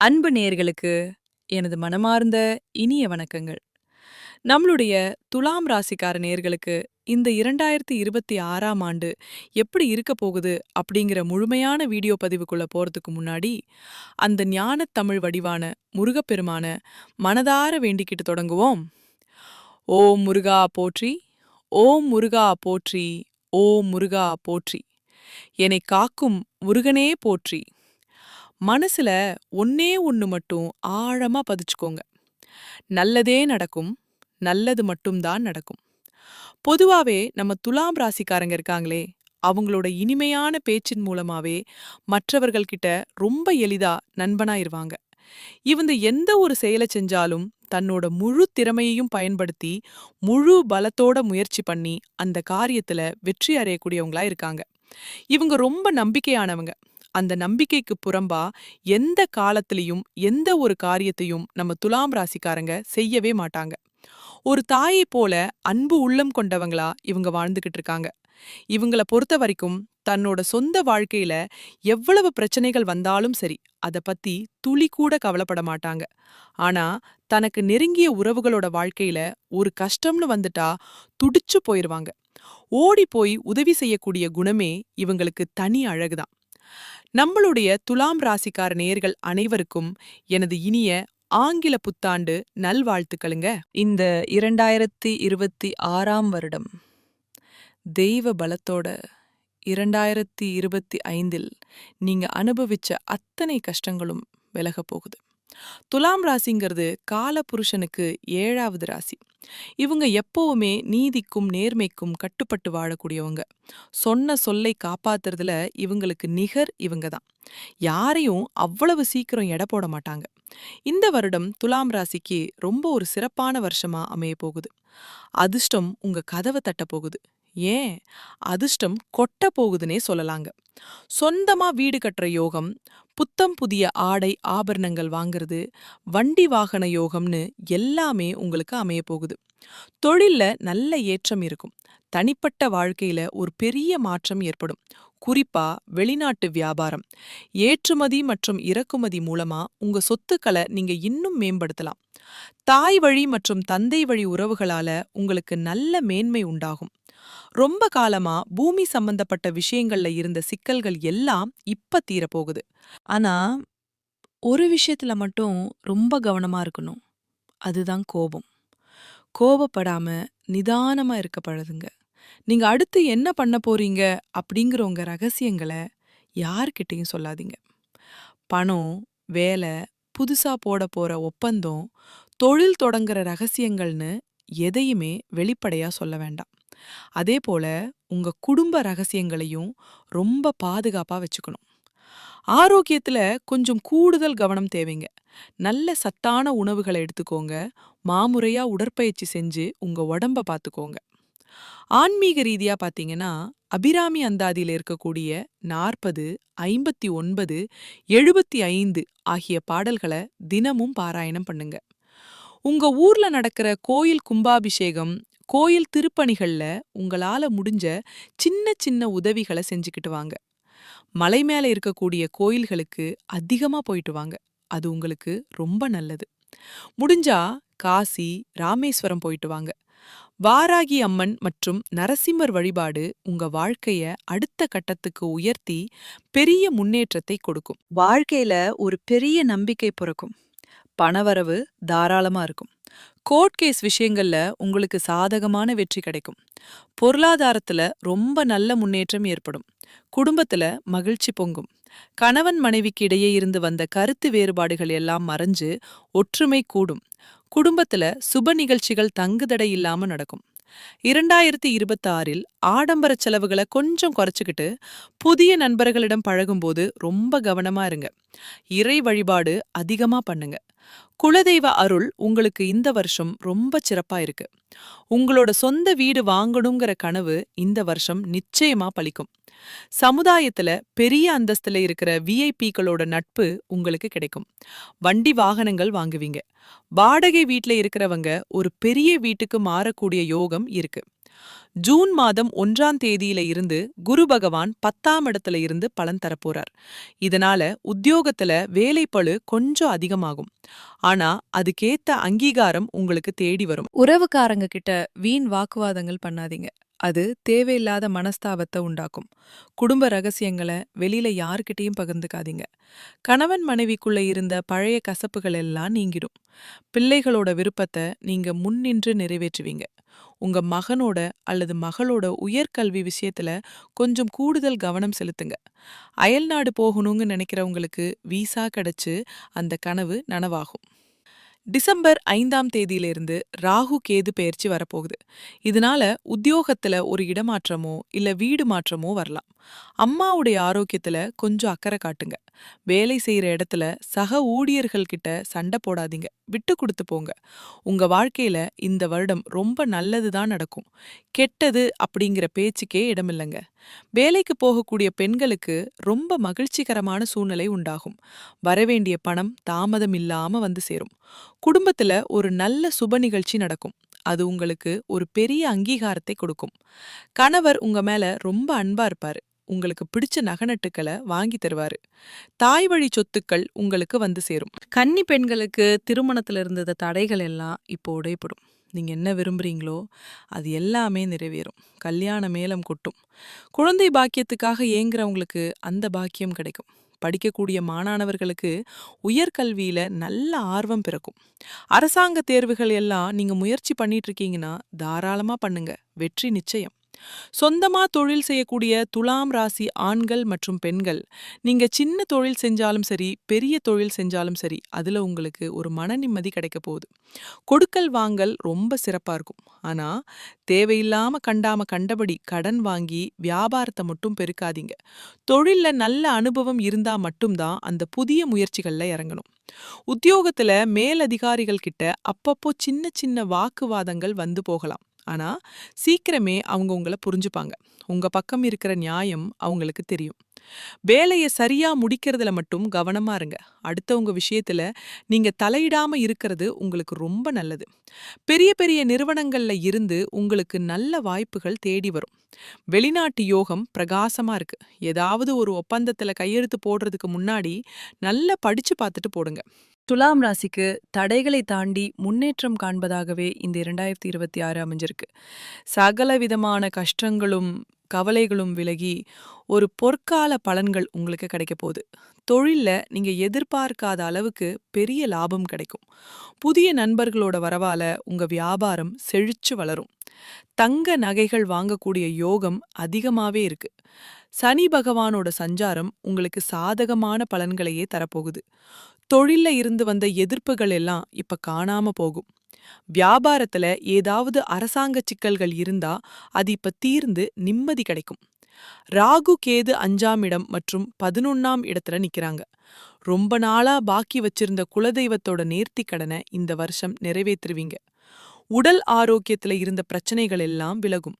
அன்பு நேர்களுக்கு எனது மனமார்ந்த இனிய வணக்கங்கள். நம்மளுடைய துலாம் ராசிக்கார நேர்களுக்கு இந்த இரண்டாயிரத்தி இருபத்தி ஆறாம் ஆண்டு எப்படி இருக்க போகுது அப்படிங்கிற முழுமையான வீடியோ பதிவுக்குள்ள போறதுக்கு முன்னாடி அந்த ஞானத் தமிழ் வடிவான முருகப்பெருமான மனதார வேண்டிக்கிட்டு தொடங்குவோம். ஓம் முருகா போற்றி ஓம் முருகா போற்றி ஓம் முருகா போற்றி. என்னை காக்கும் முருகனே போற்றி. மனசுல ஒன்னே ஒன்னு மட்டும் ஆழமா பதிச்சுக்கோங்க. நல்லதே நடக்கும் நல்லது மட்டும்தான் நடக்கும். பொதுவாவே நம்ம துலாம் ராசிக்காரங்க இருக்காங்களே அவங்களோட இனிமையான பேச்சின் மூலமாவே மற்றவர்கள்கிட்ட ரொம்ப எளிதா நண்பனாயிருவாங்க. இவங்க எந்த ஒரு செயலை செஞ்சாலும் தன்னோட முழு திறமையையும் பயன்படுத்தி முழு பலத்தோட முயற்சி பண்ணி அந்த காரியத்துல வெற்றி அறையக்கூடியவங்களா இருக்காங்க. இவங்க ரொம்ப நம்பிக்கையானவங்க. அந்த நம்பிக்கைக்கு புறம்பா எந்த காலத்திலையும் எந்த ஒரு காரியத்தையும் நம்ம துலாம் ராசிக்காரங்க செய்யவே மாட்டாங்க. ஒரு தாயை போல அன்பு உள்ளம் கொண்டவங்களா இவங்க வாழ்ந்துகிட்டு இருக்காங்க. இவங்கள பொறுத்த வரைக்கும் தன்னோட சொந்த வாழ்க்கையில எவ்வளவு பிரச்சனைகள் வந்தாலும் சரி அத பத்தி துளி கூட கவலைப்பட மாட்டாங்க. ஆனா தனக்கு நெருங்கிய உறவுகளோட வாழ்க்கையில ஒரு கஷ்டம்னு வந்துட்டா துடிச்சு போயிருவாங்க. ஓடி போய் உதவி செய்யக்கூடிய குணமே இவங்களுக்கு தனி அழகுதான். நம்மளுடைய துலாம் ராசிக்கார நேர்கள் அனைவருக்கும் எனது இனிய ஆங்கில புத்தாண்டு நல்வாழ்த்துக்களுங்க. இந்த இரண்டாயிரத்தி இருபத்தி ஆறாம் வருடம் தெய்வ பலத்தோட இரண்டாயிரத்தி இருபத்தி ஐந்தில் நீங்க அனுபவிச்ச அத்தனை கஷ்டங்களும் விலகப் போகுது. துலாம் ராசிங்கிறது காலபுருஷனுக்கு ஏழாவது ராசி. இவங்க எப்பவுமே நீதிக்கும் நேர்மைக்கும் கட்டுப்பட்டு வாழக்கூடியவங்க. சொன்ன சொல்லை காப்பாத்துறதுல இவங்களுக்கு நிகர் இவங்க தான் யாரையும் அவ்வளவு சீக்கிரம் எடை போட மாட்டாங்க. இந்த வருடம் துலாம் ராசிக்கு ரொம்ப ஒரு சிறப்பான வருஷமா அமைய போகுது அதிர்ஷ்டம் உங்க கதவை தட்ட போகுது. ஏன்? அதிர்ஷ்டம் கொட்ட போகுதுன்னே சொல்லலாங்க. சொந்தமா வீடு கட்டுற யோகம் புத்தம் புதிய ஆடை ஆபரணங்கள் வாங்குறது வண்டி வாகன யோகம்னு எல்லாமே உங்களுக்கு அமைய போகுது. தொழில்ல நல்ல ஏற்றம் இருக்கும். தனிப்பட்ட வாழ்க்கையில ஒரு பெரிய மாற்றம் ஏற்படும். குறிப்பா வெளிநாட்டு வியாபாரம். ஏற்றுமதி மற்றும் இறக்குமதி மூலமா உங்க சொத்துக்களை நீங்க இன்னும் மேம்படுத்தலாம். தாய் வழி மற்றும் தந்தை வழி உறவுகளால உங்களுக்கு நல்ல மேன்மை உண்டாகும். ரொம்ப காலமா பூமி சம்பந்தப்பட்ட விஷயங்கள்ல இருந்த சிக்கல்கள் எல்லாம் இப்ப தீரப்போகுது. ஆனா ஒரு விஷயத்துல மட்டும் ரொம்ப கவனமா இருக்கணும். அதுதான் கோபம். கோபப்படாம நிதானமா இருக்க பழகுங்க. நீங்க அடுத்து என்ன பண்ண போறீங்க அப்படிங்கிற உங்க ரகசியங்களை யார்கிட்டையும் சொல்லாதீங்க. பணம் வேலை புதுசா போட போற ஒப்பந்தம் தொழில் தொடங்குற ரகசியங்கள்னு எதையுமே வெளிப்படையா சொல்ல வேண்டாம். அதே போல உங்க குடும்ப ரகசியங்களையும் ரொம்ப பாதுகாப்பா வச்சுக்கணும். ஆரோக்கியத்துல கொஞ்சம் கூடுதல் கவனம் தேவைங்க. நல்ல சத்தான உணவுகளை எடுத்துக்கோங்க. மாமுறையா உடற்பயிற்சி செஞ்சு உங்க உடம்ப பார்த்துக்கோங்க ஆன்மீக ரீதியா பாத்தீங்கன்னா அபிராமி அந்தாதியில இருக்கக்கூடிய நாற்பது ஐம்பத்தி ஒன்பது எழுபத்தி ஐந்து ஆகிய பாடல்களை தினமும் பாராயணம் பண்ணுங்க. உங்க ஊர்ல நடக்கிற கோயில் கும்பாபிஷேகம் கோயில் திருப்பணிகள்ல உங்களால முடிஞ்ச சின்ன சின்ன உதவிகளை செஞ்சுக்கிட்டு வாங்க. மலை மேல இருக்கக்கூடிய கோயில்களுக்கு அதிகமா போயிட்டு வாங்க. அது உங்களுக்கு ரொம்ப நல்லது. முடிஞ்சா காசி ராமேஸ்வரம் போயிட்டு வாங்க. வாராகி அம்மன் மற்றும் நரசிம்மர் வழிபாடு உங்க வாழ்க்கைய அடுத்த கட்டத்துக்கு உயர்த்தி பெரிய முன்னேற்றத்தை கொடுக்கும். வாழ்க்கையில ஒரு பெரிய நம்பிக்கை பிறக்கும். பணவரவு தாராளமா இருக்கும். கோர்ட் கேஸ் விஷயங்கள்ல உங்களுக்கு சாதகமான வெற்றி கிடைக்கும். பொருளாதாரத்துல ரொம்ப நல்ல முன்னேற்றம் ஏற்படும். குடும்பத்துல மகிழ்ச்சி பொங்கும். கணவன் மனைவிக்கு இடையே இருந்து வந்த கருத்து வேறுபாடுகள் எல்லாம் மறைஞ்சு ஒற்றுமை கூடும். குடும்பத்துல சுப நிகழ்ச்சிகள் தங்குதடை இல்லாம நடக்கும். இரண்டாயிரத்தி இருபத்தாறில் ஆடம்பர செலவுகளை கொஞ்சம் குறைச்சிக்கிட்டு புதிய நண்பர்களிடம் பழகும்போது ரொம்ப கவனமா இருங்க. இறை வழிபாடு அதிகமா பண்ணுங்க. குலதெய்வ அருள் உங்களுக்கு இந்த வருஷம் ரொம்ப சிறப்பா இருக்கு. உங்களோட சொந்த வீடு வாங்கணுங்கிற கனவு இந்த வருஷம் நிச்சயமா பலிக்கும். சமுதாயத்துல பெரிய அந்தஸ்துல இருக்கிற விஐபிக்களோட நட்பு உங்களுக்கு கிடைக்கும். வண்டி வாகனங்கள் வாங்குவீங்க. வாடகை வீட்ல இருக்கிறவங்க ஒரு பெரிய வீட்டுக்கு மாறக்கூடிய யோகம் இருக்கு. ஜூன் மாதம் ஒன்றாம் தேதியில இருந்து குரு பகவான் பத்தாம் இடத்துல இருந்து பலன் தரப்போறார் இதனால உத்தியோகத்துல வேலைப்பழு கொஞ்சம் அதிகமாகும். ஆனா அதுக்கேத்த அங்கீகாரம் உங்களுக்கு தேடி வரும். உறவுக்காரங்க கிட்ட வீண் வாக்குவாதங்கள் பண்ணாதீங்க. அது தேவையில்லாத மனஸ்தாபத்தை உண்டாக்கும். குடும்ப ரகசியங்களை வெளியில யார்கிட்டயும் பகிர்ந்துக்காதீங்க. கணவன் மனைவிக்குள்ள இருந்த பழைய கசப்புகள் எல்லாம் நீங்கிடும். பிள்ளைகளோட விருப்பத்தை நீங்க முன்னின்று நிறைவேற்றுவீங்க. உங்க மகனோட அல்லது மகளோட உயர்கல்வி விஷயத்துல கொஞ்சம் கூடுதல் கவனம் செலுத்துங்க. அயல்நாடு போகணும்னு நினைக்கிறவங்களுக்கு வீசா கிடைச்சு அந்த கனவு நனவாகும். டிசம்பர் ஐந்தாம் தேதியிலிருந்து ராகு கேது பெயர்ச்சி வரப்போகுது. இதனால உத்தியோகத்துல ஒரு இடமாற்றமோ இல்ல வீடு மாற்றமோ வரலாம். அம்மாவுடைய ஆரோக்கியத்துல கொஞ்சம் அக்கறை காட்டுங்க. வேலை செய்யற இடத்துல சக ஊழியர்கள் கிட்ட சண்டை போடாதீங்க. விட்டு கொடுத்து போங்க. உங்க வாழ்க்கையில இந்த வருடம் ரொம்ப நல்லது தான் நடக்கும். கெட்டது அப்படிங்கிற பேச்சுக்கே இடமில்லைங்க. வேலைக்கு போகக்கூடிய பெண்களுக்கு ரொம்ப மகிழ்ச்சிகரமான சூழ்நிலை உண்டாகும். வரவேண்டிய பணம் தாமதம் இல்லாம வந்து சேரும். குடும்பத்துல ஒரு நல்ல சுப நிகழ்ச்சி நடக்கும். அது உங்களுக்கு ஒரு பெரிய அங்கீகாரத்தை கொடுக்கும். கணவர் உங்க மேல ரொம்ப அன்பா இருப்பாரு. உங்களுக்கு பிடிச்ச நகநட்டுக்களை வாங்கி தருவாரு. தாய் வழி சொத்துக்கள் உங்களுக்கு வந்து சேரும். கன்னி பெண்களுக்கு திருமணத்துல இருந்த தடைகள் எல்லாம் இப்போ உடைப்படும் நீங்க என்ன விரும்புறீங்களோ அது எல்லாமே நிறைவேறும். கல்யாண மேலம் கொட்டும். குழந்தை பாக்கியத்துக்காக ஏங்குறவங்களுக்கு அந்த பாக்கியம் கிடைக்கும். படிக்கக்கூடிய மாணவர்களுக்கு உயர்கல்வியில நல்ல ஆர்வம் பிறக்கும். அரசாங்க தேர்வுகள் எல்லாம் நீங்கள் முயற்சி பண்ணிட்டு இருக்கீங்கன்னா தாராளமாக பண்ணுங்க. வெற்றி நிச்சயம். சொந்தமா தொழில் செய்யக்கூடிய துலாம் ராசி ஆண்கள் மற்றும் பெண்கள் நீங்க சின்ன தொழில் செஞ்சாலும் சரி பெரிய தொழில் செஞ்சாலும் சரி அதுல உங்களுக்கு ஒரு மன நிம்மதி கிடைக்க போகுது. கொடுக்கல் வாங்கல் ரொம்ப சிறப்பா இருக்கும். ஆனா தேவையில்லாம கண்டாம கண்டபடி கடன் வாங்கி வியாபாரத்தை மட்டும் பெருக்காதீங்க. தொழில்ல நல்ல அனுபவம் இருந்தா மட்டும்தான் அந்த புதிய முயற்சிகள்ல இறங்கணும். உத்தியோகத்துல மேலதிகாரிகள் கிட்ட அப்பப்போ சின்ன சின்ன வாக்குவாதங்கள் வந்து போகலாம். ஆனா சீக்கிரமே அவங்க உங்களை புரிஞ்சுப்பாங்க. உங்க பக்கம் இருக்கிற நியாயம் அவங்களுக்கு தெரியும். வேலையை சரியா முடிக்கிறதுல மட்டும் கவனமா இருங்க. அடுத்தவங்க விஷயத்துல நீங்க தலையிடாம இருக்கிறது உங்களுக்கு ரொம்ப நல்லது. பெரிய பெரிய நிறுவனங்கள்ல இருந்து உங்களுக்கு நல்ல வாய்ப்புகள் தேடி வரும். வெளிநாட்டு யோகம் பிரகாசமா இருக்கு. ஏதாவது ஒரு ஒப்பந்தத்துல கையெழுத்து போடுறதுக்கு முன்னாடி நல்லா படிச்சு பார்த்துட்டு போடுங்க. துலாம் ராசிக்கு தடைகளை தாண்டி முன்னேற்றம் காண்பதாகவே இந்த இரண்டாயிரத்தி இருபத்தி ஆறு அமைஞ்சிருக்கு. சகல விதமான கஷ்டங்களும் கவலைகளும் விலகி ஒரு பொற்கால பலன்கள் உங்களுக்கு கிடைக்க போகுது. தொழில்ல நீங்க எதிர்பார்க்காத அளவுக்கு பெரிய லாபம் கிடைக்கும். புதிய நண்பர்களோட வரவால உங்க வியாபாரம் செழிச்சு வளரும். தங்க நகைகள் வாங்கக்கூடிய யோகம் அதிகமாவே இருக்கு. சனி பகவானோட சஞ்சாரம் உங்களுக்கு சாதகமான பலன்களையே தரப்போகுது. தொழில்ல இருந்து வந்த எதிர்ப்புகள் எல்லாம் இப்ப காணாம போகும். வியாபாரத்துல ஏதாவது அரசாங்க சிக்கல்கள் இருந்தா அது இப்ப தீர்ந்து நிம்மதி கிடைக்கும். ராகு கேது அஞ்சாம் இடம் மற்றும் பதினொன்னாம் இடத்துல நிக்கிறாங்க. ரொம்ப நாளா பாக்கி வச்சிருந்த குலதெய்வத்தோட நேர்த்தி கடனை இந்த வருஷம் நிறைவேற்றுவீங்க. உடல் ஆரோக்கியத்துல இருந்த பிரச்சனைகள் எல்லாம் விலகும்.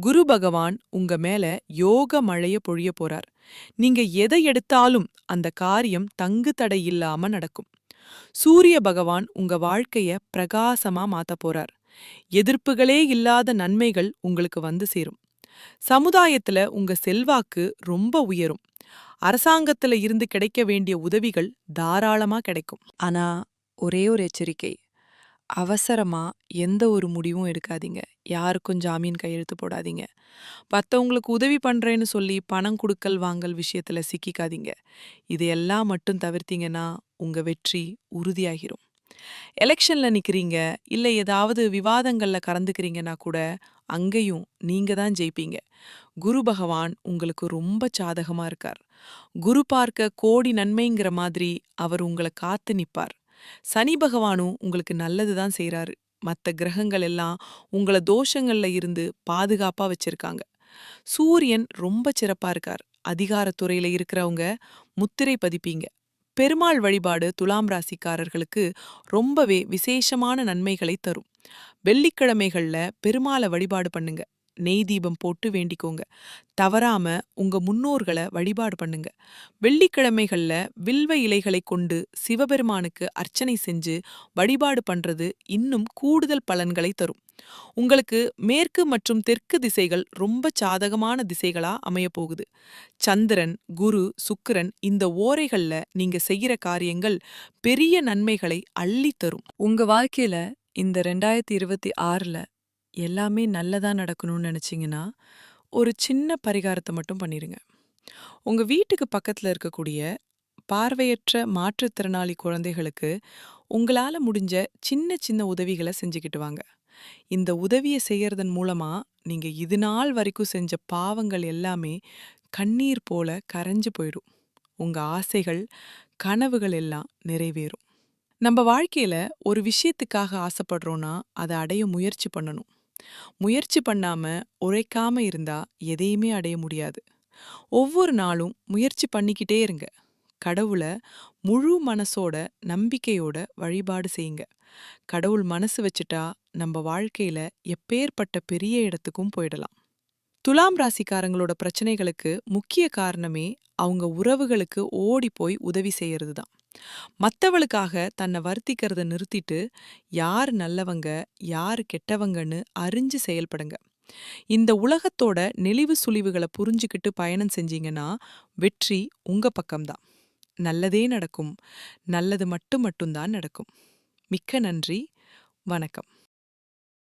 குரு பகவான் உங்க மேல யோக மழைய பொழிய போறார். நீங்க எதை எடுத்தாலும் அந்த காரியம் தங்கு தடை இல்லாம நடக்கும். சூரிய பகவான் உங்க வாழ்க்கைய பிரகாசமா மாத்த போறார். எதிர்ப்புகளே இல்லாத நன்மைகள் உங்களுக்கு வந்து சேரும். சமுதாயத்துல உங்க செல்வாக்கு ரொம்ப உயரும். அரசாங்கத்துல இருந்து கிடைக்க வேண்டிய உதவிகள் தாராளமா கிடைக்கும். ஆனா ஒரே ஒரு எச்சரிக்கை. அவசரமா எந்த ஒரு முடிவும் எடுக்காதீங்க. யாருக்கும் ஜாமீன் கையெழுத்து போடாதீங்க. மற்றவங்களுக்கு உதவி பண்றேன்னு சொல்லி பணம் கொடுக்கல் வாங்கல் விஷயத்துல சிக்கிக்காதீங்க. இதையெல்லாம் மட்டும் தவிர்த்தீங்கன்னா உங்க வெற்றி உறுதியாகிரும். எலெக்ஷன்ல நிற்கிறீங்க இல்ல ஏதாவது விவாதங்கள்ல கலந்துக்கிறீங்கன்னா கூட அங்கேயும் நீங்க தான் ஜெயிப்பீங்க. குரு பகவான் உங்களுக்கு ரொம்ப சாதகமா இருக்கார். குரு பார்க்க கோடி நன்மைங்கிற மாதிரி அவர் உங்களை காத்து நிப்பார். சனி பகவானும் உங்களுக்கு நல்லது தான் செய்றாரு. மற்ற கிரகங்கள் எல்லாம் உங்களை தோஷங்கள்ல இருந்து பாதுகாப்பா வச்சிருக்காங்க. சூரியன் ரொம்ப சிறப்பா இருக்கார். அதிகாரத்துறையில இருக்கிறவங்க முத்திரை பதிப்பீங்க. பெருமாள் வழிபாடு துலாம் ராசிக்காரர்களுக்கு ரொம்பவே விசேஷமான நன்மைகளை தரும். வெள்ளிக்கிழமைகள்ல பெருமாளை வழிபாடு பண்ணுங்க. நெய் தீபம் போட்டு வேண்டிக்கோங்க. தவறாம உங்க முன்னோர்களை வழிபாடு பண்ணுங்க. வெள்ளிக்கிழமைகள்ல வில்வ இலைகளை கொண்டு சிவபெருமானுக்கு அர்ச்சனை செஞ்சு வழிபாடு பண்றது இன்னும் கூடுதல் பலன்களை தரும். உங்களுக்கு மேற்கு மற்றும் தெற்கு திசைகள் ரொம்ப சாதகமான திசைகளா அமைய போகுது சந்திரன் குரு சுக்கிரன் இந்த ஓரைகள்ல நீங்க செய்யற காரியங்கள் பெரிய நன்மைகளை அள்ளித் தரும் உங்க வாழ்க்கையில இந்த ரெண்டாயிரத்தி இருபத்தி ஆறுல எல்லாமே நல்லதா நடக்கணும்னு நினைச்சீங்கன்னா ஒரு சின்ன பரிகாரத்தை மட்டும் பண்ணிடுங்க உங்க வீட்டுக்கு பக்கத்துல இருக்கக்கூடிய பார்வையற்ற மாற்றுத்திறனாளி குழந்தைகளுக்கு உங்களால முடிஞ்ச சின்ன சின்ன உதவிகளை செஞ்சுக்கிட்டு வாங்க. இந்த உதவியை செய்யறதன் மூலமா நீங்க இது நாள் வரைக்கும் செஞ்ச பாவங்கள் எல்லாமே கண்ணீர் போல கரைஞ்சு போயிடும். உங்க ஆசைகள் கனவுகள் எல்லாம் நிறைவேறும். நம்ம வாழ்க்கையில ஒரு விஷயத்துக்காக ஆசைப்படுறோன்னா அதை அடைய முயற்சி பண்ணணும். முயற்சி பண்ணாம உழைக்காம இருந்தா எதையுமே அடைய முடியாது. ஒவ்வொரு நாளும் முயற்சி பண்ணிக்கிட்டே இருங்க. கடவுளை முழு மனசோட நம்பிக்கையோட வழிபாடு செய்யுங்க. கடவுள் மனசு வச்சுட்டா நம்ம வாழ்க்கையில எப்பேற்பட்ட பெரிய இடத்துக்கும் போயிடலாம். துலாம் ராசிக்காரங்களோட பிரச்சனைகளுக்கு முக்கிய காரணமே அவங்க உறவுகளுக்கு ஓடி போய் உதவி செய்யறது தான் மத்தவளுக்காக தன்னை வருத்திக்கிறத நிறுத்திட்டு யார் நல்லவங்க யார் கெட்டவங்கன்னு அறிஞ்சு செயல்படுங்க. இந்த உலகத்தோட நெளிவு சுழிவுகளை புரிஞ்சுக்கிட்டு பயணம் செஞ்சீங்கன்னா வெற்றி உங்க பக்கம்தான். நல்லதே நடக்கும். நல்லது மட்டும் மட்டும்தான் நடக்கும். மிக்க நன்றி. வணக்கம்.